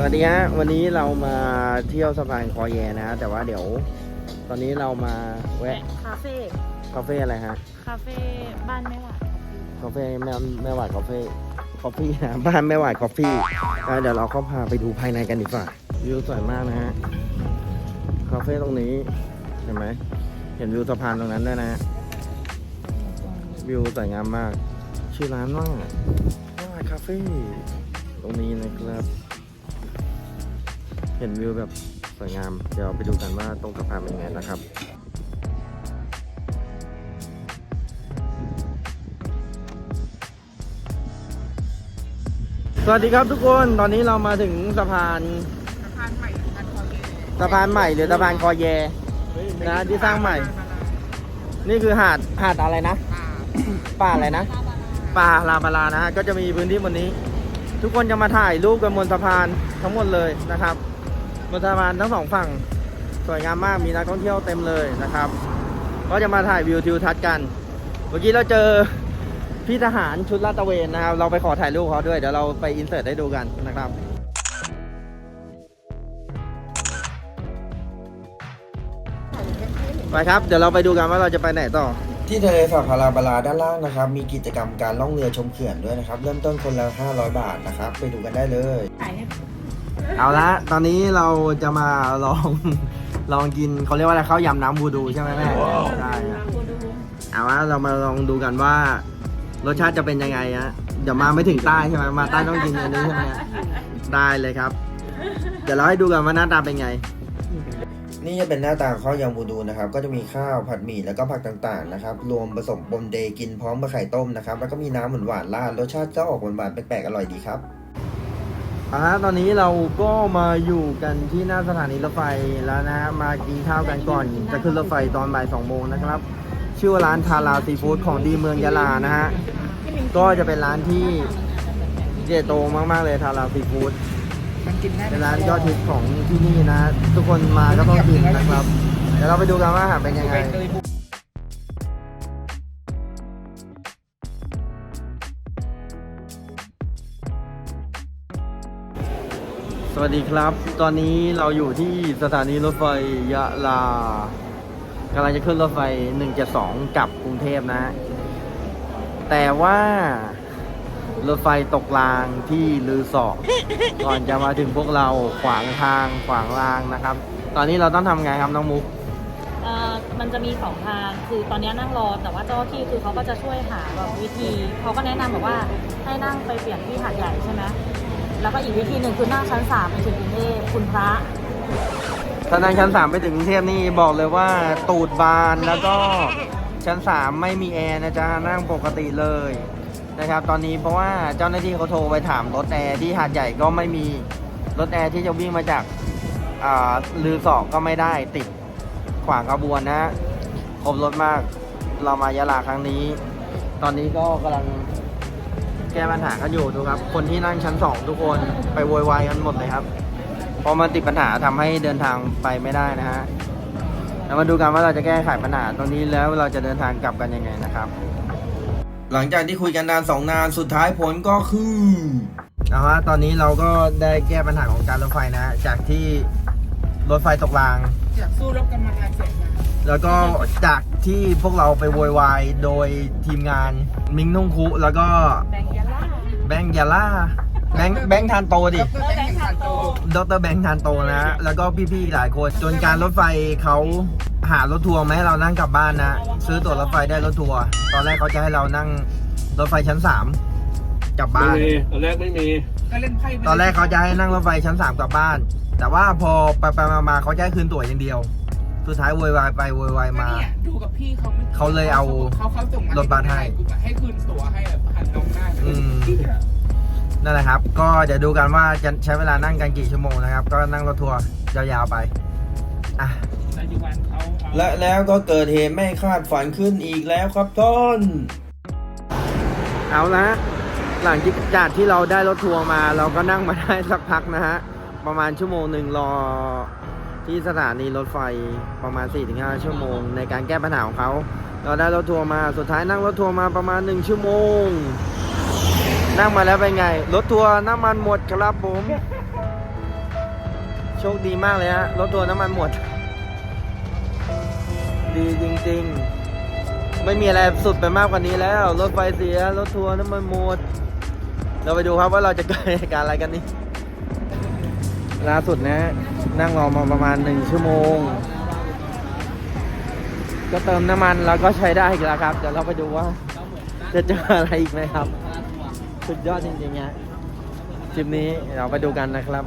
สวัสดีฮะวันนี้เรามาเที่ยวสะพานคอแยนะฮะแต่ว่าเดี๋ยว ตอนนี้เรามาแวะคาเฟ่คาเฟ่อะไรฮะคาเฟ่บ้านแม่หวานคาเฟ่แม่แม่หวาดคาเฟ่คอฟฟี่นะบ้านแม่หวาดคอฟฟี่อะเดี๋ยวเราเข้าพาไปดูภายในกันดีกว่าวิวสวยมากนะฮะคาเฟ่ตรงนี้เห็นไหมเห็นวิวสะพานตรงนั้นด้วยนะฮะวิวสวยงามมาก ชื่อร้านว่าแม่หวาดคาเฟ่ตรงนี้นะครับ เห็นวิวแบบสวยงาม เดี๋ยวไปดูกันว่าตรงสะพานเป็นยังไงนะครับสวัสดีครับทุกคนตอนนี้เรามาถึงสะพานสะพานใหม่สะพานคอเยสะพานใหม่หรือสะพานคอแยนะที่สร้างใหม่ นี่คือหาดหาดอะไรนะ ป่าอะไรนะ ป่าลาบาลานะฮะก็จะมีพื้นที่บนนี้ ทุกคนจะมาถ่ายรูปกันบนสะพานทั้งหมดเลยนะครับ บนสะพานทั้งสองฝั่งสวยงามมากมีนักท่องเที่ยวเต็มเลยนะครับ ก็จะมาถ่ายวิวทิวทัศน์กัน เมื่อกี้เราเจอพี่ทหารชุดลาดตระเวนนะครับ เราไปขอถ่ายรูปเขาด้วย เดี๋ยวเราไปอินเสิร์ตให้ดูกันนะครับไปครับเดี๋ยวเราไปดูกันว่าเราจะไปไหนต่อ ที่ทะเลสาบพาราบาลาด้านล่างนะครับ มีกิจกรรมการล่องเรือชมเขื่อนด้วยนะครับ เริ่มต้นคนละ 500 บาทนะครับ ไปดูกันได้เลย เอาละตอนนี้เราจะมาลอง ลองกินเขาเรียกว่าอะไรข้าวยำน้ำบูดูใช่ไหมแม่ใช่ครับเอาละเรามาลองดูกันว่า รสชาติจะเป็นยังไงฮะเดี๋ยวมาไม่ถึงใต้ใช่ไหมมาใต้ต้องกินอันนี้ใช่ไหมฮะได้เลยครับ เดี๋ยวเราให้ดูกันว่าหน้าตาเป็นไง นี่จะเป็นหน้าตาข้าวยำบูดูนะครับ ก็จะมีข้าวผัดหมี่แล้วก็ผักต่างๆนะครับ รวมผสมปนเดย์กินพร้อมกับไข่ต้มนะครับ แล้วก็มีน้ำหวานๆราดรสชาติก็ออกหวานๆแปลกๆอร่อยดีครับ เอ่าตอนนี้เราก็มาอยู่กันที่หน้าสถานีรถไฟแล้วนะฮะมากินข้าวกันก่อนจะขึ้นรถไฟตอนบ่ายสองโมงนะครับ ชื่อว่าร้านทาราซีฟู้ดของดีเมืองยะลานะฮะก็จะเป็นร้านที่ใหญ่โตมากๆเลยทาราซีฟู้ดเป็นร้านยอดฮิตของที่นี่นะ ทุกคนมาก็ต้องกินนะครับ เดี๋ยวเราไปดูกันว่าอาหารเป็นยังไง วัสดีครับ ตอนนี้เราอยู่ที่สถานีรถไฟยะลากำลังจะขึ้นรถไฟ 172กลับกรุงเทพนะ แต่ว่ารถไฟตกรางที่ลือสอก่อนจะมาถึงพวกเราขวางทางขวางรางนะครับ ตอนนี้เราต้องทำไงครับน้องมุก เอ่อมันจะมีสองทาง คือตอนนี้นั่งรอ แต่ว่าเจ้าหน้าที่คือเขาก็จะช่วยหาแบบวิธี เขาก็แนะนำแบบว่าให้นั่งไปเปลี่ยนที่หาดใหญ่ใช่ไหม แล้วก็อีกวิธีหนึ่งคือนั่งชั้นสามไปถึงกรุงเทพคุณพระถ้านั่งชั้นสามไปถึงกรุงเทพนี่บอกเลยว่าตูดบานแล้วก็ชั้นสามไม่มีแอร์นะจ๊ะนั่งปกติเลยนะครับ ตอนนี้เพราะว่าเจ้าหน้าที่เขาโทรไปถามรถแอร์ที่หาดใหญ่ก็ไม่มีรถแอร์ที่จะวิ่งมาจากอ่าลือสองก็ไม่ได้ติดขวางขบวนนะครบรถมากเรามายะลาครั้งนี้ ตอนนี้ก็กำลัง แก้ปัญหากันอยู่ดูครับ คนที่นั่งชั้นสองทุกคนไปโวยวายกันหมดเลยครับพอมันติดปัญหาทำให้เดินทางไปไม่ได้นะฮะแล้วมาดูกันว่าเราจะแก้ไขปัญหาตรงนี้แล้วเราจะเดินทางกลับกันยังไงนะครับ หลังจากที่คุยกันนานสองนานสุดท้ายผลก็คือเอาฮะตอนนี้เราก็ได้แก้ปัญหาของการรถไฟนะฮะจากที่รถไฟตกราง จากสู้รบกันมานานแสนนานแล้วก็จากที่พวกเราไปโวยวายโดยทีมงานมิงนุ่งคุแล้วก็แบงค์ยาล่า แบงค์ยาล่าแบงค์แบงค์ทานโตดิดรแบงค์ขันโตดรแบงค์ทานโตนะ แล้วก็พี่ๆอีกหลายคนจนการรถไฟเขาหารถทัวร์มาให้เรานั่งกลับบ้านนะ ซื้อตั๋วรถไฟได้รถทัวร์ตอนแรกเขาจะให้เรานั่งรถไฟชั้นสามกลับไม่บ้านมีตอนแรกไม่มีก็เล่นไพ่ไปตอนแรกเขาจะให้นั่งรถไฟชั้นสามกลับบ้าน แต่ว่าพอไปไปมามาเขาจะให้คืนตั๋วอย่างเดียว สุดท้ายโวยวายไปโวยวายก็มาเนี่ยดูกับพี่เขาไม่เขาเลยเอาเขาเขาส่งรถบัสให้กูแบบให้คืนตั๋วให้แบบหันตรงหน้า อืมนั่นแหละครับ ก็เดี๋ยวดูกันว่าจะใช้เวลานั่งกันกี่ชั่วโมงนะครับ ก็นั่งรถทัวร์ยาวๆไปอะปัจจุบันเขาเอาและแล้วก็เกิดเหตุไม่คาดฝันขึ้นอีกแล้วครับท่านเอาละหลังจากที่เราได้รถทัวร์มา เราก็นั่งมาได้สักพักนะฮะ ประมาณชั่วโมงหนึ่งรอที่สถานีรถไฟประมาณ 4-5 ชั่วโมง ในการแก้ปัญหาของเขา เราได้รถทัวร์มาสุดท้ายนั่งรถทัวร์มาประมาณ 1 ชั่วโมง นั่งมาแล้วเป็นไง รถทัวร์น้ำมันหมดครับผม โชคดีมากเลยฮะ รถทัวร์น้ำมันหมด ดีจริงๆ ไม่มีอะไรสุดไปมากกว่านี้แล้ว รถไฟเสีย รถทัวร์น้ำมันหมด เราไปดูครับว่าเราจะเกิดเหตุการณ์อะไรกันนี่ล่าสุดนะ นั่งรอมาประมาณหนึ่งชั่วโมง ก็เติมน้ำมันแล้วก็ใช้ได้อีกแล้วครับ เดี๋ยวเราไปดูว่า จะเจออะไรอีกไหมครับ สุดยอดจริงๆฮะคลิปนี้เราไปดูกันนะครับ